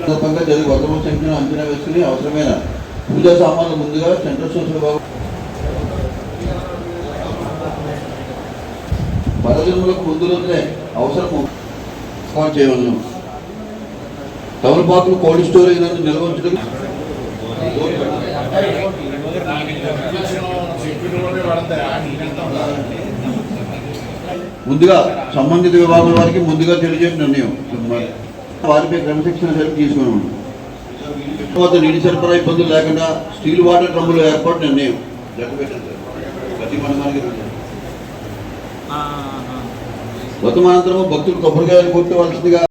సందర్భంగా జరిగే వర్తమ సంఖ్యను అంచనా వేసుకుని అవసరమైన పూజా సామాన్లు ముందుగా చంద్రశేఖర బాబు పరజన్ములకు ముందు రోజునే అవసరం ఫోన్ చేయవలను. తమలపాకులు కోల్డ్ స్టోరేజ్ నందు నిల్వ ఉంచడం ముందుగా సంబంధిత విభాగం వారికి ముందుగా తెలియజేసిన నిర్ణయం. వారిపై క్రమశిక్షణ చర్య తీసుకున్నాం తర్వాత నీటి సరఫరా ఇబ్బందులు లేకుండా స్టీల్ వాటర్ డ్రమ్ముల ఏర్పాటు నిర్ణయం. వర్తమానంతరము భక్తులు కొబ్బరికాయలు కొట్టవలసిందిగా